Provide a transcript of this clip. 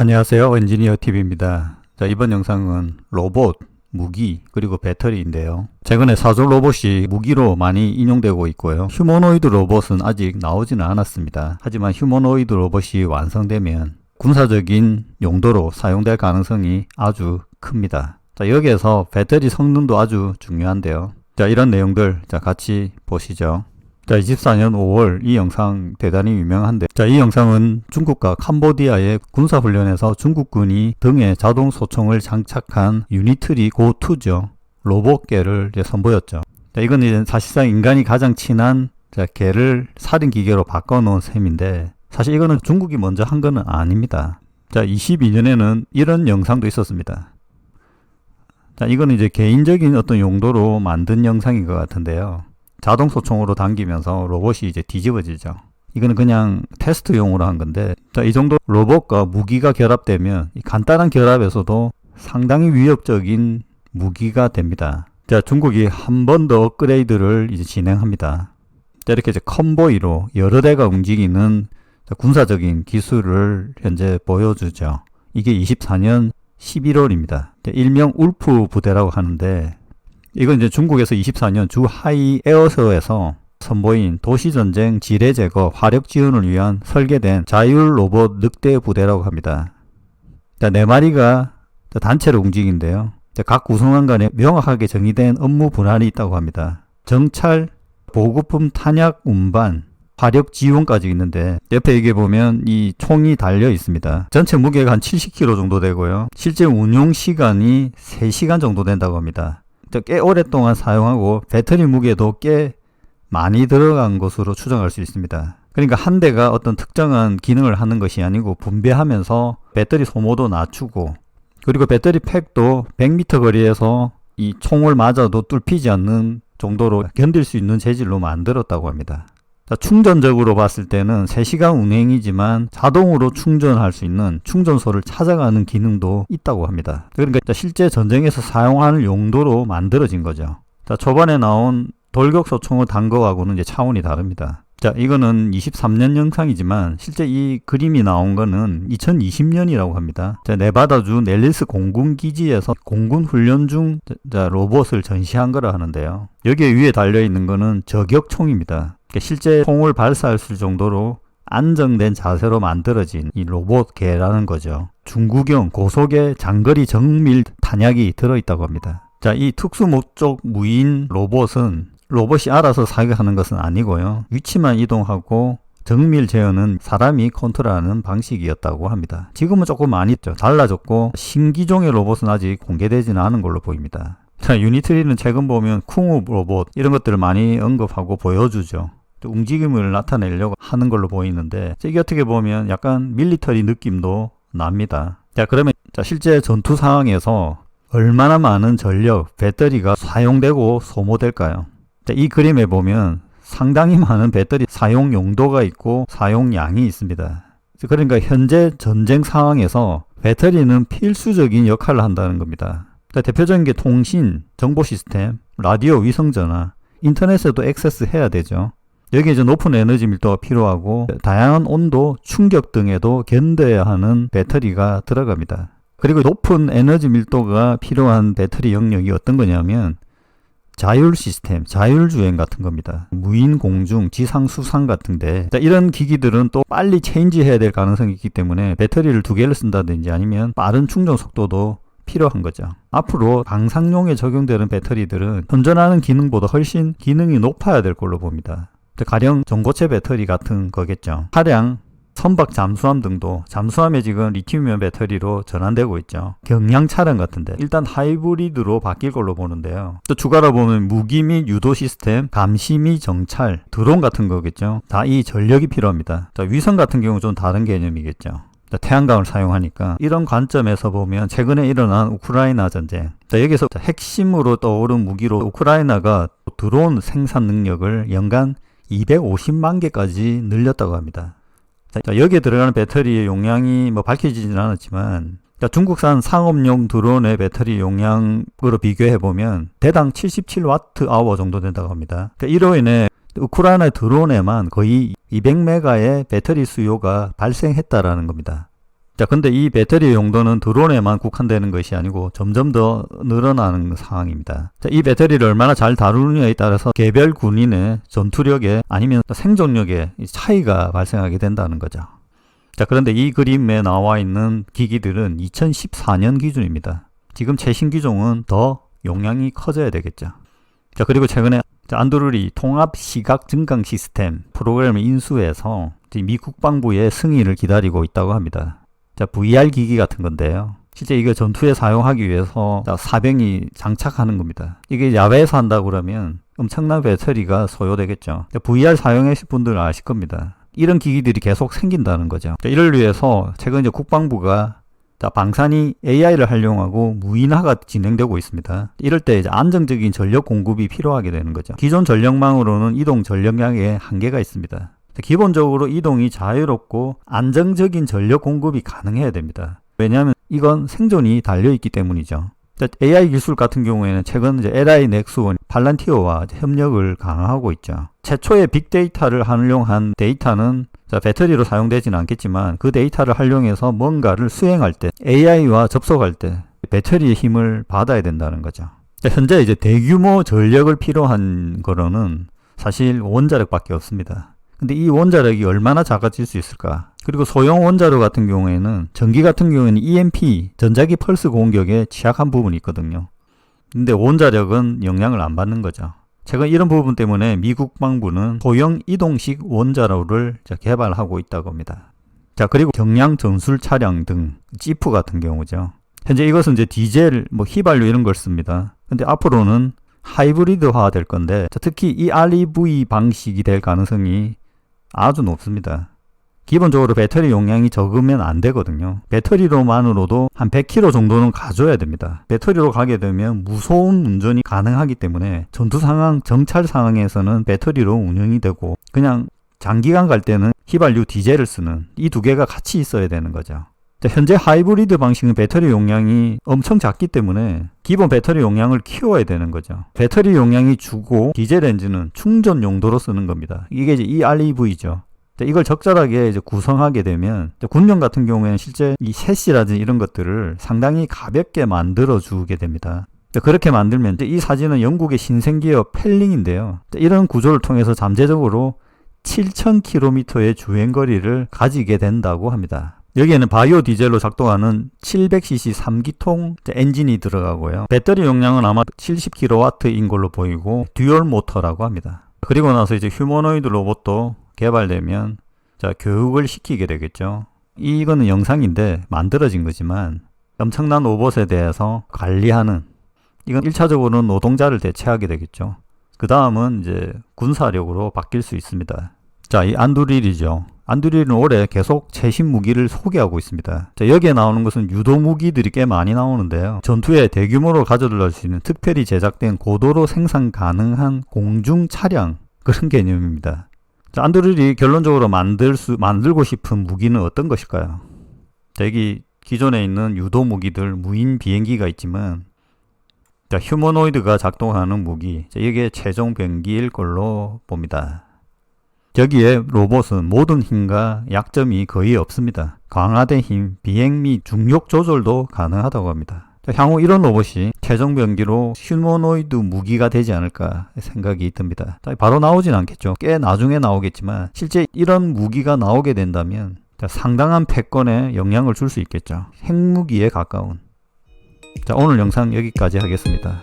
안녕하세요. 엔지니어 TV입니다. 자, 이번 영상은 로봇, 무기, 그리고 배터리인데요. 최근에 사조 로봇이 무기로 많이 인용되고 있고요. 휴머노이드 로봇은 아직 나오지는 않았습니다. 하지만 휴머노이드 로봇이 완성되면 군사적인 용도로 사용될 가능성이 아주 큽니다. 자, 여기에서 배터리 성능도 아주 중요한데요. 자, 이런 내용들 자, 같이 보시죠. 자, 24년 5월 이 영상 대단히 유명한데 자, 이 영상은 중국과 캄보디아의 군사훈련에서 중국군이 등에 자동 소총을 장착한 유니트리 고2죠. 로봇개를 선보였죠. 자, 이건 이제 사실상 인간이 가장 친한 자, 개를 살인 기계로 바꿔 놓은 셈인데 사실 이거는 중국이 먼저 한 거는 아닙니다. 자, 22년에는 이런 영상도 있었습니다. 자, 이거는 이제 개인적인 어떤 용도로 만든 영상인 것 같은데요. 자동 소총으로 당기면서 로봇이 이제 뒤집어지죠. 이거는 그냥 테스트용으로 한 건데, 자, 이 정도 로봇과 무기가 결합되면 이 간단한 결합에서도 상당히 위협적인 무기가 됩니다. 자, 중국이 한 번 더 업그레이드를 이제 진행합니다. 자, 이렇게 이제 컨보이로 여러 대가 움직이는 자, 군사적인 기술을 현재 보여주죠. 이게 24년 11월입니다. 일명 울프 부대라고 하는데 이건 이제 중국에서 24년 주 하이 에어서에서 선보인 도시전쟁 지뢰 제거 화력 지원을 위한 설계된 자율 로봇 늑대 부대라고 합니다. 자, 네 마리가 단체로 움직인데요. 각 구성원 간에 명확하게 정의된 업무 분할이 있다고 합니다. 정찰, 보급품 탄약 운반, 화력 지원까지 있는데 옆에 이게 보면 이 총이 달려 있습니다. 전체 무게가 한 70kg 정도 되고요. 실제 운용 시간이 3시간 정도 된다고 합니다. 꽤 오랫동안 사용하고 배터리 무게도 꽤 많이 들어간 것으로 추정할 수 있습니다. 그러니까 한 대가 어떤 특정한 기능을 하는 것이 아니고 분배하면서 배터리 소모도 낮추고 그리고 배터리 팩도 100m 거리에서 이 총을 맞아도 뚫히지 않는 정도로 견딜 수 있는 재질로 만들었다고 합니다. 자, 충전적으로 봤을 때는 3시간 운행이지만 자동으로 충전할 수 있는 충전소를 찾아가는 기능도 있다고 합니다. 그러니까 실제 전쟁에서 사용하는 용도로 만들어진 거죠. 자, 초반에 나온 돌격소 총을 단 거하고는 이제 차원이 다릅니다. 자, 이거는 23년 영상이지만 실제 이 그림이 나온 거는 2020년이라고 합니다. 자, 네바다주 넬리스 공군 기지에서 공군 훈련 중 자, 로봇을 전시한 거라 하는데요. 여기에 위에 달려 있는 거는 저격총입니다. 그러니까 실제 총을 발사할 수 정도로 안정된 자세로 만들어진 이 로봇개라는 거죠. 중구경 고속의 장거리 정밀 탄약이 들어있다고 합니다. 자, 이 특수 목적 무인 로봇은 로봇이 알아서 사격하는 것은 아니고요. 위치만 이동하고 정밀 제어는 사람이 컨트롤하는 방식이었다고 합니다. 지금은 조금 많이 달라졌고 신기종의 로봇은 아직 공개되지는 않은 걸로 보입니다. 자, 유니트리는 최근 보면 쿵우 로봇 이런 것들을 많이 언급하고 보여주죠. 움직임을 나타내려고 하는 걸로 보이는데 이게 어떻게 보면 약간 밀리터리 느낌도 납니다. 자 그러면 자, 실제 전투 상황에서 얼마나 많은 전력, 배터리가 사용되고 소모될까요? 자, 이 그림에 보면 상당히 많은 배터리 사용 용도가 있고 사용량이 있습니다. 그러니까 현재 전쟁 상황에서 배터리는 필수적인 역할을 한다는 겁니다. 자, 대표적인 게 통신, 정보 시스템, 라디오 위성 전화, 인터넷에도 액세스 해야 되죠. 여기 이제 높은 에너지 밀도가 필요하고 다양한 온도, 충격 등에도 견뎌야 하는 배터리가 들어갑니다. 그리고 높은 에너지 밀도가 필요한 배터리 영역이 어떤 거냐면 자율 시스템, 자율 주행 같은 겁니다. 무인 공중, 지상 수상 같은데 자, 이런 기기들은 또 빨리 체인지해야 될 가능성이 있기 때문에 배터리를 두 개를 쓴다든지 아니면 빠른 충전 속도도 필요한 거죠. 앞으로 방상용에 적용되는 배터리들은 현존하는 기능보다 훨씬 기능이 높아야 될 걸로 봅니다. 가령 전고체 배터리 같은 거겠죠. 차량 선박 잠수함 등도 잠수함에 지금 리튬이온 배터리로 전환되고 있죠. 경량 차량 같은데 일단 하이브리드로 바뀔 걸로 보는데요. 또 추가로 보면 무기 및 유도 시스템, 감시 및 정찰, 드론 같은 거겠죠. 다 이 전력이 필요합니다. 자, 위성 같은 경우 좀 다른 개념이겠죠. 태양광을 사용하니까 이런 관점에서 보면 최근에 일어난 우크라이나 전쟁 자, 여기서 핵심으로 떠오른 무기로 우크라이나가 드론 생산 능력을 연간 250만 개까지 늘렸다고 합니다. 자, 여기에 들어가는 배터리의 용량이 뭐 밝혀지지는 않았지만 자, 중국산 상업용 드론의 배터리 용량으로 비교해 보면 대당 77와트 정도 된다고 합니다. 그러니까 이로 인해 우크라이나 드론에만 거의 200메가의 배터리 수요가 발생했다라는 겁니다. 자, 근데 이 배터리 용도는 드론에만 국한되는 것이 아니고 점점 더 늘어나는 상황입니다. 자, 이 배터리를 얼마나 잘 다루느냐에 따라서 개별 군인의 전투력에 아니면 생존력에 이 차이가 발생하게 된다는 거죠. 자, 그런데 이 그림에 나와 있는 기기들은 2014년 기준입니다. 지금 최신 기종은 더 용량이 커져야 되겠죠. 자, 그리고 최근에 자, 안드로이 통합 시각 증강 시스템 프로그램을 인수해서 지금 미 국 방부의 승인을 기다리고 있다고 합니다. 자, VR 기기 같은 건데요. 실제 이거 전투에 사용하기 위해서 자, 사병이 장착하는 겁니다. 이게 야외에서 한다 그러면 엄청난 배터리가 소요되겠죠. 자, VR 사용하실 분들은 아실 겁니다. 이런 기기들이 계속 생긴다는 거죠. 자, 이를 위해서 최근 이제 국방부가 자, 방산이 AI를 활용하고 무인화가 진행되고 있습니다. 이럴 때 안정적인 전력 공급이 필요하게 되는 거죠. 기존 전력망으로는 이동 전력량에 한계가 있습니다. 기본적으로 이동이 자유롭고 안정적인 전력 공급이 가능해야 됩니다. 왜냐하면 이건 생존이 달려있기 때문이죠. 자, AI 기술 같은 경우에는 최근 이제 LI 넥스원, 팔란티오와 협력을 강화하고 있죠. 최초의 빅데이터를 활용한 데이터는 자, 배터리로 사용되지는 않겠지만 그 데이터를 활용해서 뭔가를 수행할 때 AI와 접속할 때 배터리의 힘을 받아야 된다는 거죠. 자, 현재 이제 대규모 전력을 필요한 거로는 사실 원자력밖에 없습니다. 근데 이 원자력이 얼마나 작아질 수 있을까? 그리고 소형 원자로 같은 경우에는 전기 같은 경우에는 EMP 전자기 펄스 공격에 취약한 부분이 있거든요. 근데 원자력은 영향을 안 받는 거죠. 최근 이런 부분 때문에 미 국 방부는 소형 이동식 원자로를 개발하고 있다고 합니다. 자, 그리고 경량 전술 차량 등 지프 같은 경우죠. 현재 이것은 이제 디젤, 뭐 휘발유 이런 걸 씁니다. 근데 앞으로는 하이브리드화 될 건데 특히 이 REV 방식이 될 가능성이 아주 높습니다. 기본적으로 배터리 용량이 적으면 안 되거든요. 배터리로만으로도 한 100km 정도는 가져야 됩니다. 배터리로 가게 되면 무서운 운전이 가능하기 때문에 전투 상황, 정찰 상황에서는 배터리로 운영이 되고 그냥 장기간 갈 때는 휘발유 디젤을 쓰는 이 두 개가 같이 있어야 되는 거죠. 현재 하이브리드 방식은 배터리 용량이 엄청 작기 때문에 기본 배터리 용량을 키워야 되는 거죠. 배터리 용량이 주고 디젤 엔진은 충전 용도로 쓰는 겁니다. 이게 이제 EREV죠. 이걸 적절하게 이제 구성하게 되면 군용 같은 경우에는 실제 이 셋이라든지 이런 것들을 상당히 가볍게 만들어 주게 됩니다. 그렇게 만들면 이 사진은 영국의 신생기업 펠링인데요. 이런 구조를 통해서 잠재적으로 7,000km의 주행거리를 가지게 된다고 합니다. 여기에는 바이오 디젤로 작동하는 700cc 3기통 엔진이 들어가고요. 배터리 용량은 아마 70kW인 걸로 보이고 듀얼 모터라고 합니다. 그리고 나서 이제 휴머노이드 로봇도 개발되면 자, 교육을 시키게 되겠죠. 이거는 영상인데 만들어진 거지만 엄청난 로봇에 대해서 관리하는 이건 1차적으로는 노동자를 대체하게 되겠죠. 그 다음은 이제 군사력으로 바뀔 수 있습니다. 자, 이 안두릴이죠. 안두릴은 올해 계속 최신 무기를 소개하고 있습니다. 자, 여기에 나오는 것은 유도 무기들이 꽤 많이 나오는데요. 전투에 대규모로 가져들 수 있는 특별히 제작된 고도로 생산 가능한 공중 차량 그런 개념입니다. 자, 안드릴이 결론적으로 만들 수, 만들고 싶은 무기는 어떤 것일까요? 자, 여기 기존에 있는 유도 무기들, 무인 비행기가 있지만, 자, 휴머노이드가 작동하는 무기, 자, 이게 최종 병기일 걸로 봅니다. 여기에 로봇은 모든 힘과 약점이 거의 없습니다. 강화된 힘, 비행 및 중력 조절도 가능하다고 합니다. 향후 이런 로봇이 최종 병기로 휴머노이드 무기가 되지 않을까 생각이 듭니다. 바로 나오진 않겠죠. 꽤 나중에 나오겠지만 실제 이런 무기가 나오게 된다면 상당한 패권에 영향을 줄 수 있겠죠. 핵무기에 가까운. 자, 오늘 영상 여기까지 하겠습니다.